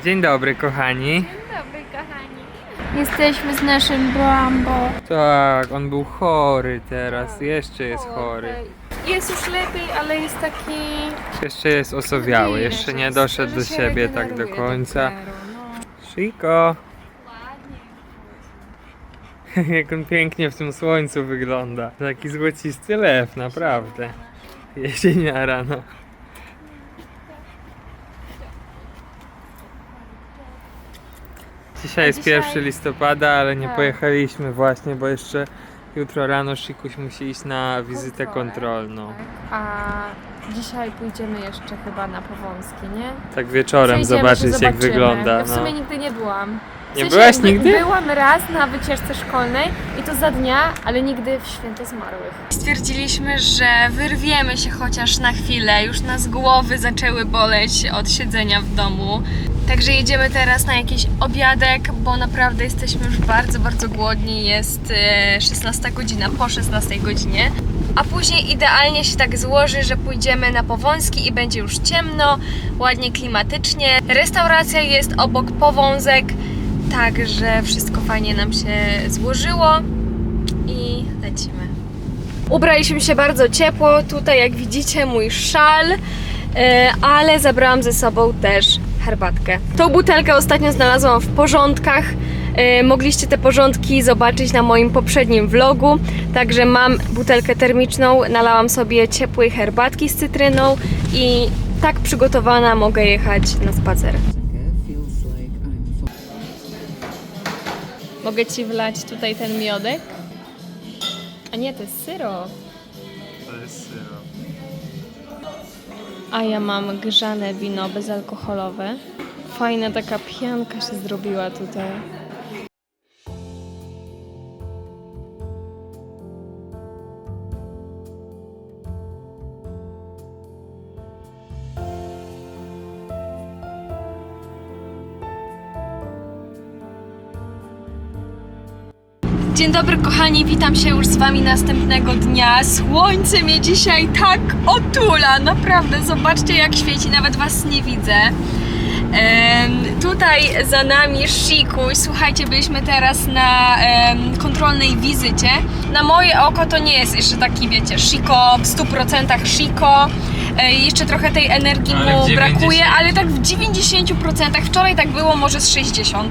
Dzień dobry, kochani. Dzień dobry, kochani. Jesteśmy z naszym Brambo. Tak, on był chory teraz, jeszcze jest chory. Jest już lepiej, ale jest taki... Jeszcze jest osowiały, jeszcze nie doszedł do siebie tak do końca. no. Chico! Jak on pięknie w tym słońcu wygląda. Taki złocisty lew, naprawdę. Jesieniara, no. Dzisiaj jest dzisiaj- 1 listopada, ale nie Tak. pojechaliśmy właśnie, bo jeszcze jutro rano Szykuś musi iść na wizytę Kontrolę. kontrolną. A dzisiaj pójdziemy jeszcze chyba na Powązki, nie? Tak wieczorem Przejdziemy, zobaczyć jak wygląda. Ja w No. sumie nigdy nie byłam. Nie byłaś by- nigdy? Byłam raz na wycieczce szkolnej i to za dnia, ale nigdy w święto zmarłych. Stwierdziliśmy, że wyrwiemy się chociaż na chwilę. Już nas głowy zaczęły boleć od siedzenia w domu. Także jedziemy teraz na jakiś obiadek, bo naprawdę jesteśmy już bardzo, bardzo głodni. Jest e, 16 godzina, po 16 godzinie. A później idealnie się tak złoży, że pójdziemy na Powązki i będzie już ciemno, ładnie klimatycznie. Restauracja jest obok Powązek, także wszystko fajnie nam się złożyło i lecimy. Ubraliśmy się bardzo ciepło, tutaj jak widzicie mój szal, e, ale zabrałam ze sobą też herbatkę. Tą butelkę ostatnio znalazłam w porządkach. E, Mogliście te porządki zobaczyć na moim poprzednim vlogu. Także mam butelkę termiczną, nalałam sobie ciepłej herbatki z cytryną i tak przygotowana mogę jechać na spacer. Mogę ci wlać tutaj ten miodek? A nie, to jest syrop. To jest syrop. A ja mam grzane wino bezalkoholowe. Fajna taka pianka się zrobiła tutaj. Dzień dobry kochani, witam się już z Wami następnego dnia. Słońce mnie dzisiaj tak otula, naprawdę, zobaczcie jak świeci, nawet Was nie widzę. Tutaj za nami Shikuj, słuchajcie, byliśmy teraz na kontrolnej wizycie. Na moje oko to nie jest jeszcze taki, wiecie, Shiko, w 100% Shiko. E, jeszcze trochę tej energii Ale mu w 90. brakuje, ale tak w 90%, wczoraj tak było może z 60%.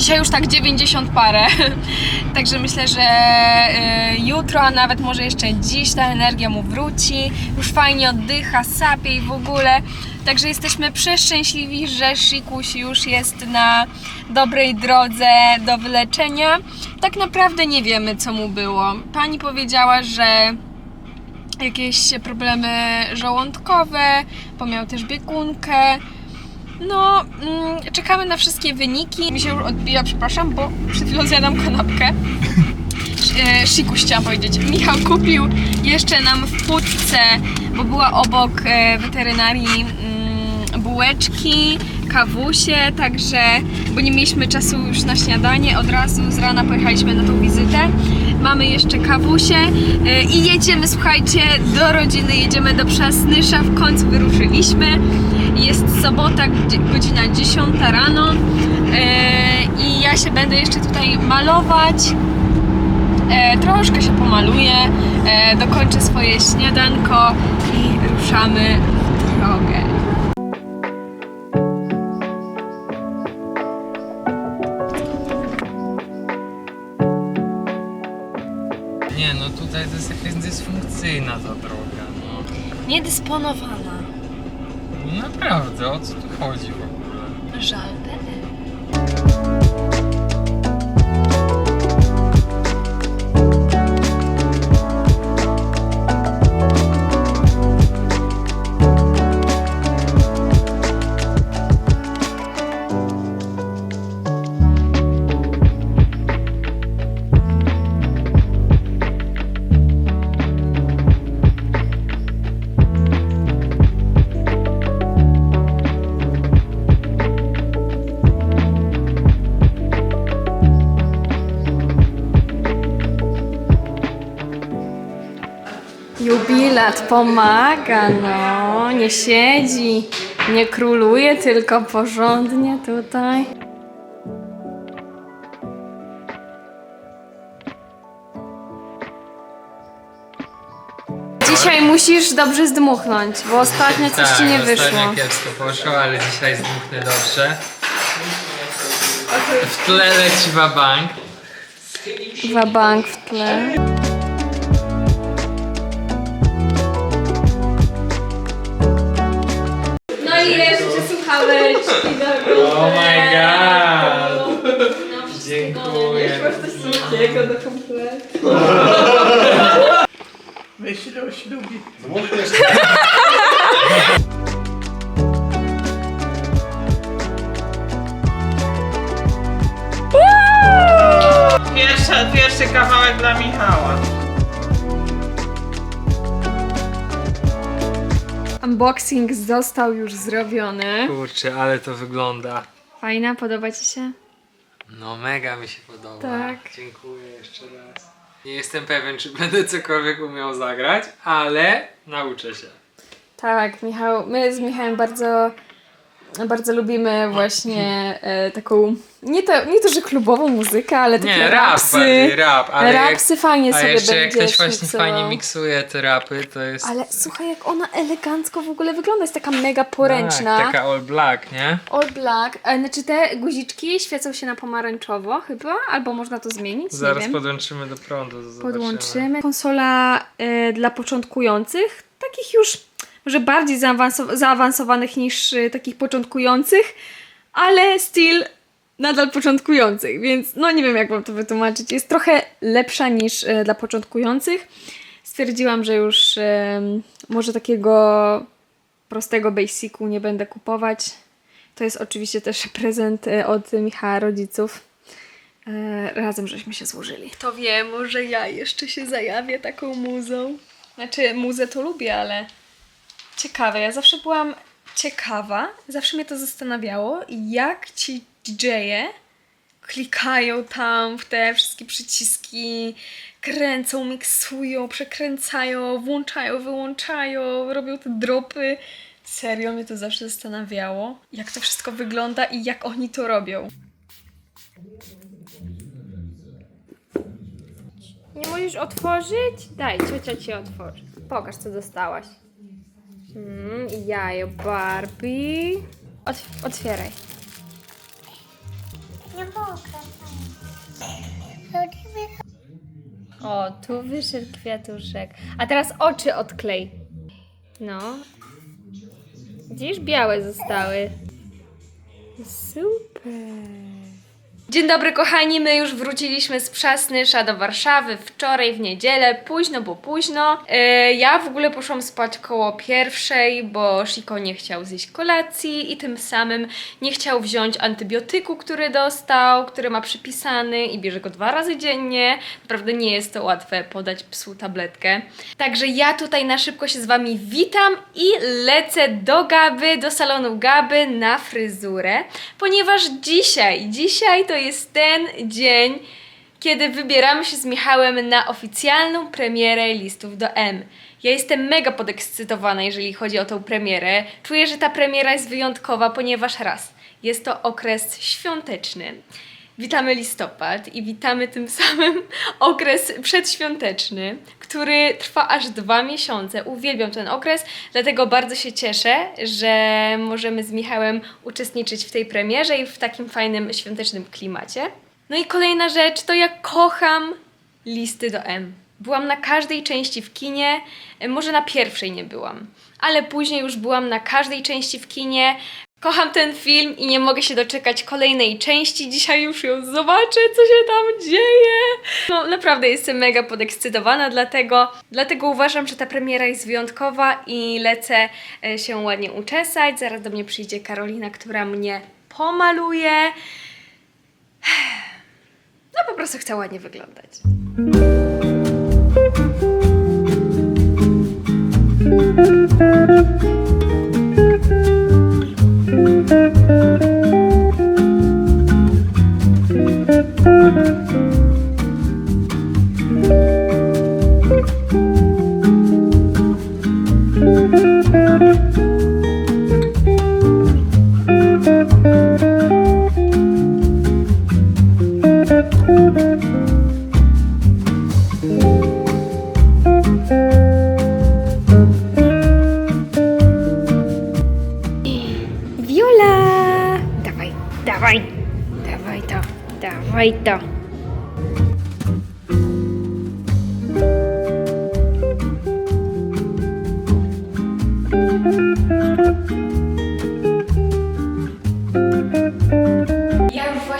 Dzisiaj już tak 90 parę. Także myślę, że y, jutro, a nawet może jeszcze dziś ta energia mu wróci. Już fajnie oddycha, sapie i w ogóle. Także jesteśmy przeszczęśliwi, że Shikuś już jest na dobrej drodze do wyleczenia. Tak naprawdę nie wiemy, co mu było. Pani powiedziała, że jakieś problemy żołądkowe, bo miał też biegunkę. No, mm, czekamy na wszystkie wyniki. Mi się już odbija, przepraszam, bo przed chwilą zjadam kanapkę. E, Sikuś chciałam powiedzieć. Michał kupił jeszcze nam w płótce, bo była obok e, weterynarii mm, bułeczki, kawusie, także, bo nie mieliśmy czasu już na śniadanie, od razu z rana pojechaliśmy na tą wizytę. Mamy jeszcze kawusie e, i jedziemy, słuchajcie, do rodziny, jedziemy do Przasnysza, w końcu wyruszyliśmy. Jest sobota, godzina 10 rano e, i ja się będę jeszcze tutaj malować. E, troszkę się pomaluję, e, dokończę swoje śniadanko i ruszamy w drogę. Nie no, tutaj to jest jakaś dysfunkcyjna ta droga, no. Niedysponowana. Naprawdę, o co tu chodzi w ogóle? Żal pomaga, no, nie siedzi Nie króluje, tylko porządnie tutaj. Dzisiaj musisz dobrze zdmuchnąć, bo ostatnio coś ci nie wyszło. Tak, ostatnio kiepsko poszło, ale dzisiaj zdmuchnę dobrze. W tle leci wabank. Wabank w tle. Oh my god! Dziękuję. Takiego do kompletu. Myślę o ślubie. Pierwsza, pierwszy kawałek dla Michała. Unboxing został już zrobiony. Kurczę, ale to wygląda. Fajna, podoba ci się? No mega mi się podoba. Tak. Dziękuję jeszcze raz. Nie jestem pewien, czy będę cokolwiek umiał zagrać, ale nauczę się. Tak, Michał, my z Michałem bardzo, bardzo lubimy właśnie e, taką, nie to, nie to, że klubową muzykę, ale takie Nie, rap rapsy. bardziej, rap. Ale rapsy fajnie jak, a sobie jeszcze jak ktoś właśnie miksował. fajnie miksuje te rapy, to jest... Ale słuchaj, jak ona elegancko w ogóle wygląda, jest taka mega poręczna. Tak, taka all black, nie? All black, e, znaczy te guziczki świecą się na pomarańczowo chyba, albo można to zmienić, Zaraz podłączymy do prądu. zobaczymy. Podłączymy. Konsola e, dla początkujących, takich już może bardziej zaawansow- zaawansowanych niż e, takich początkujących, ale still nadal początkujących, więc no nie wiem jak wam to wytłumaczyć. Jest trochę lepsza niż e, dla początkujących. Stwierdziłam, że już może takiego prostego basicu nie będę kupować. To jest oczywiście też prezent e, od Michała rodziców. E, razem żeśmy się złożyli. To wie, może ja jeszcze się zajawię taką muzą. Znaczy, muzę to lubię, ale ciekawe. Ja zawsze byłam ciekawa, zawsze mnie to zastanawiało, jak ci DJ-e klikają tam w te wszystkie przyciski, kręcą, miksują, przekręcają, włączają, wyłączają, robią te dropy. Serio mnie to zawsze zastanawiało, jak to wszystko wygląda i jak oni to robią. Nie możesz otworzyć? Daj, ciocia ci otworzy. Pokaż, co dostałaś. Mm, jajo Barbie. Otw- otwieraj. Nie mogę. O, tu wyszedł kwiatuszek. A teraz oczy odklej. No. Gdzieś białe zostały. Super. Dzień dobry kochani, my już wróciliśmy z Przasnysza do Warszawy wczoraj w niedzielę, późno, bo późno. E, ja w ogóle poszłam spać koło pierwszej, bo Shiko nie chciał zjeść kolacji i tym samym nie chciał wziąć antybiotyku, który dostał, który ma przypisany i bierze go dwa razy dziennie. Naprawdę nie jest to łatwe podać psu tabletkę. Także ja tutaj na szybko się z Wami witam i lecę do Gaby, do salonu Gaby na fryzurę, ponieważ dzisiaj, dzisiaj to jest ten dzień, kiedy wybieramy się z Michałem na oficjalną premierę listów do M. Ja jestem mega podekscytowana, jeżeli chodzi o tą premierę. Czuję, że ta premiera jest wyjątkowa, ponieważ raz, jest to okres świąteczny. Witamy listopad i witamy tym samym okres przedświąteczny, który trwa aż dwa miesiące. Uwielbiam ten okres, dlatego bardzo się cieszę, że możemy z Michałem uczestniczyć w tej premierze i w takim fajnym świątecznym klimacie. No i kolejna rzecz, to ja kocham listy do M. Byłam na każdej części w kinie, e, może na pierwszej nie byłam, ale później już byłam na każdej części w kinie. Kocham ten film i nie mogę się doczekać kolejnej części. Dzisiaj już ją zobaczę, co się tam dzieje. No naprawdę jestem mega podekscytowana dlatego, dlatego uważam, że ta premiera jest wyjątkowa i lecę e, się ładnie uczesać. Zaraz do mnie przyjdzie Karolina, która mnie pomaluje. No po prostu chcę ładnie wyglądać.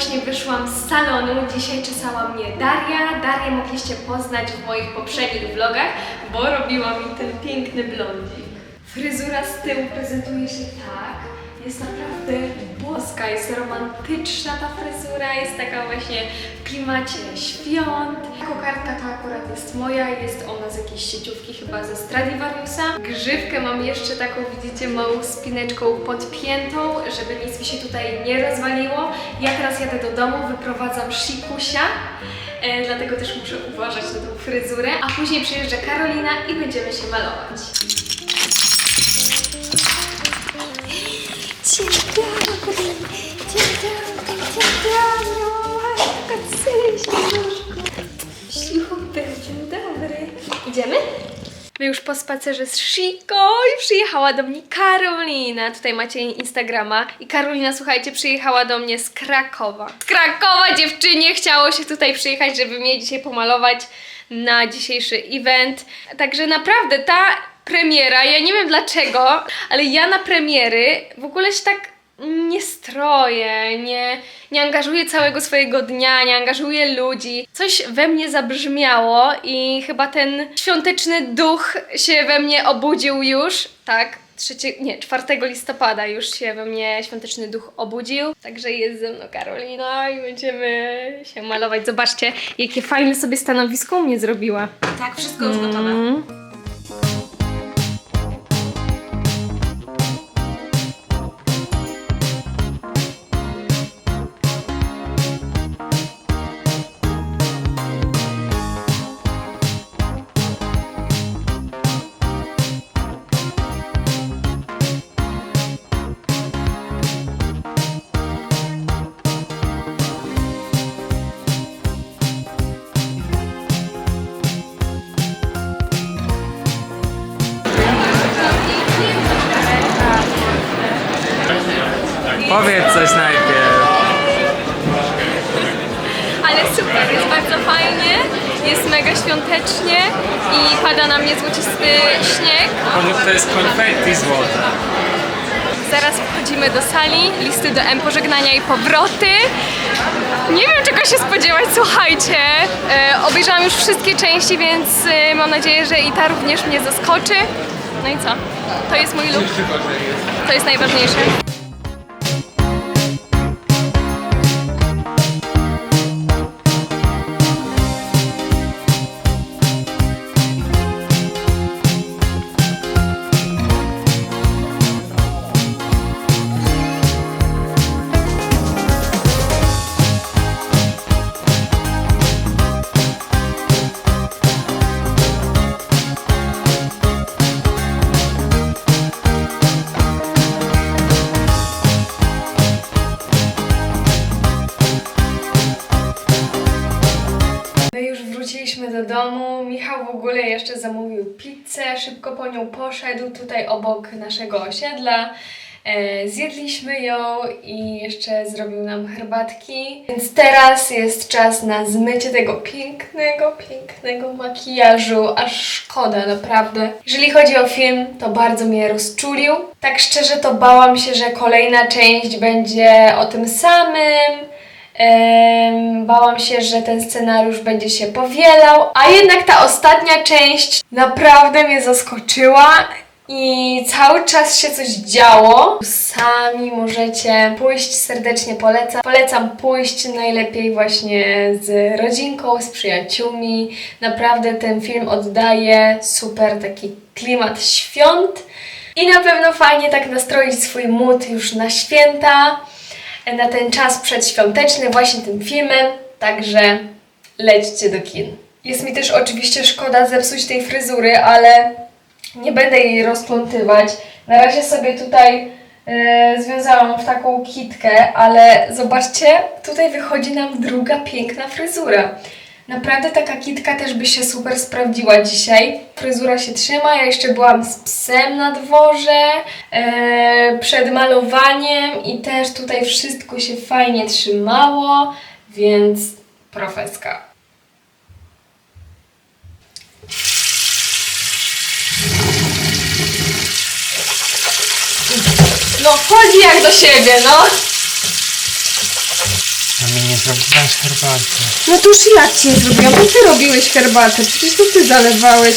Właśnie wyszłam z salonu. Dzisiaj czesała mnie Daria. Darię mogliście poznać w moich poprzednich vlogach, bo robiła mi ten piękny blondzik. Fryzura z tyłu prezentuje się tak. Jest naprawdę boska, jest romantyczna ta fryzura, jest taka właśnie w klimacie świąt. Kokardka to akurat jest moja, jest ona z jakiejś sieciówki chyba ze Stradivariusa. Grzywkę mam jeszcze taką, widzicie, małą spineczką podpiętą, żeby nic mi się tutaj nie rozwaliło. Ja teraz jadę do domu, wyprowadzam shikusia. E, dlatego też muszę uważać na tą fryzurę, a później przyjeżdża Karolina i będziemy się malować. Dzień dobry, dzień dobry, Kacylś, Super, dzień dobry. Idziemy? My już po spacerze z Shiko i przyjechała do mnie Karolina. Tutaj macie jej Instagrama. I Karolina, słuchajcie, przyjechała do mnie z Krakowa. Z Krakowa dziewczynie chciało się tutaj przyjechać, żeby mnie dzisiaj pomalować na dzisiejszy event. Także naprawdę ta premiera, ja nie wiem dlaczego, ale ja na premiery w ogóle się tak nie stroję, nie, nie angażuję całego swojego dnia, nie angażuję ludzi. Coś we mnie zabrzmiało i chyba ten świąteczny duch się we mnie obudził już, tak. 3, nie, 4 listopada już się we mnie świąteczny duch obudził. Także jest ze mną Karolina i będziemy się malować. Zobaczcie, jakie fajne sobie stanowisko u mnie zrobiła. Tak, wszystko już gotowe. Mm. Powiedz coś najpierw. Ale super, jest bardzo fajnie, jest mega świątecznie i pada na mnie złocisty śnieg. Może to jest konfetti złote. Zaraz wchodzimy do sali, listy do M, pożegnania i powroty. Nie wiem czego się spodziewać, słuchajcie. E, obejrzałam już wszystkie części, więc e, mam nadzieję, że i ta również mnie zaskoczy. No i co? To jest mój look. To jest najważniejsze. Wróciliśmy do domu. Michał w ogóle jeszcze zamówił pizzę, szybko po nią poszedł tutaj obok naszego osiedla. E, zjedliśmy ją i jeszcze zrobił nam herbatki. Więc teraz jest czas na zmycie tego pięknego, pięknego makijażu. Aż szkoda, naprawdę. Jeżeli chodzi o film, to bardzo mnie rozczulił. Tak szczerze to bałam się, że kolejna część będzie o tym samym. Bałam się, że ten scenariusz będzie się powielał, a jednak ta ostatnia część naprawdę mnie zaskoczyła i cały czas się coś działo. Sami możecie pójść, serdecznie polecam. Polecam pójść najlepiej właśnie z rodzinką, z przyjaciółmi. Naprawdę ten film oddaje super taki klimat świąt i na pewno fajnie tak nastroić swój mood już na święta na ten czas przedświąteczny właśnie tym filmem, także lećcie do kin. Jest mi też oczywiście szkoda zepsuć tej fryzury, ale nie będę jej rozplątywać. Na razie sobie tutaj e, związałam w taką kitkę, ale zobaczcie, tutaj wychodzi nam druga piękna fryzura. Naprawdę taka kitka też by się super sprawdziła dzisiaj. Fryzura się trzyma, ja jeszcze byłam z psem na dworze, e, przed malowaniem i też tutaj wszystko się fajnie trzymało, więc profeska. No chodzi jak do siebie, no. A mi nie zrobiłaś herbaty. No to już jak ci nie zrobiłam? To ty robiłeś herbatę, przecież to ty zalewałeś.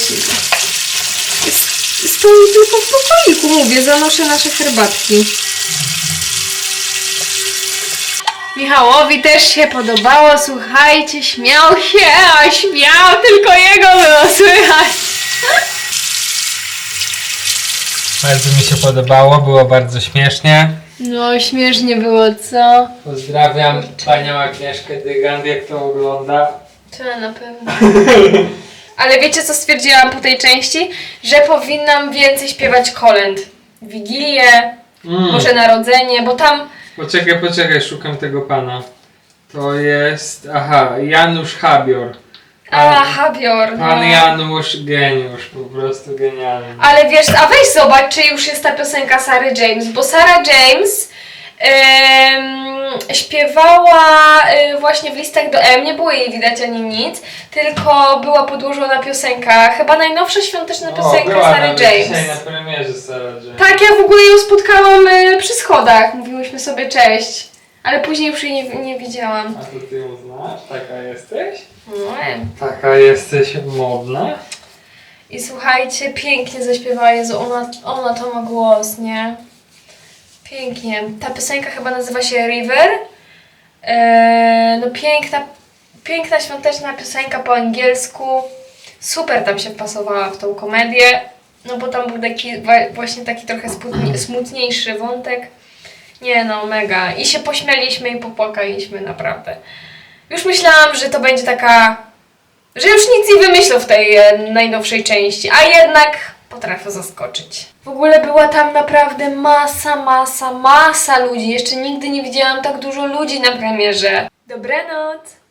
Stoi tylko w pokoiku, mówię, zanoszę nasze herbatki. Michałowi też się podobało, słuchajcie, śmiał się, a śmiał, tylko jego było słychać. Bardzo mi się podobało, było bardzo śmiesznie. No, śmiesznie było, co? Pozdrawiam panią Agnieszkę Dygand, jak to ogląda. To na pewno. Ale wiecie co stwierdziłam po tej części? Że powinnam więcej śpiewać kolęd. Wigilię, Mm. Boże Narodzenie, bo tam Poczekaj, poczekaj, szukam tego pana. To jest, aha, Janusz Habior. A, Habior. Pan no. Janusz geniusz, po prostu genialny. Ale wiesz, a weź zobacz, czy już jest ta piosenka Sary James, bo Sarah James em, śpiewała y, właśnie w listach do M, nie było jej widać ani nic, tylko była podłożona piosenka, chyba najnowsza świąteczna piosenka była Sary nawet James. dzisiaj na premierze Sarah James. Tak, ja w ogóle ją spotkałam y, przy schodach, mówiłyśmy sobie cześć, ale później już jej nie, nie widziałam. A to ty ją znasz? Taka jesteś? No, em. Taka jesteś modna? I słuchajcie, pięknie zaśpiewała, Jezu, ona, ona to ma głos, nie? Pięknie. Ta piosenka chyba nazywa się River. Eee, no piękna, piękna świąteczna piosenka po angielsku. Super tam się wpasowała w tą komedię. No bo tam był taki wa- właśnie taki trochę smutni- smutniejszy wątek. Nie no, mega. I się pośmialiśmy i popłakaliśmy, naprawdę. Już myślałam, że to będzie taka że już nic nie wymyślą w tej e, najnowszej części, a jednak potrafią zaskoczyć. W ogóle była tam naprawdę masa, masa, masa ludzi. Jeszcze nigdy nie widziałam tak dużo ludzi na premierze. Dobranoc!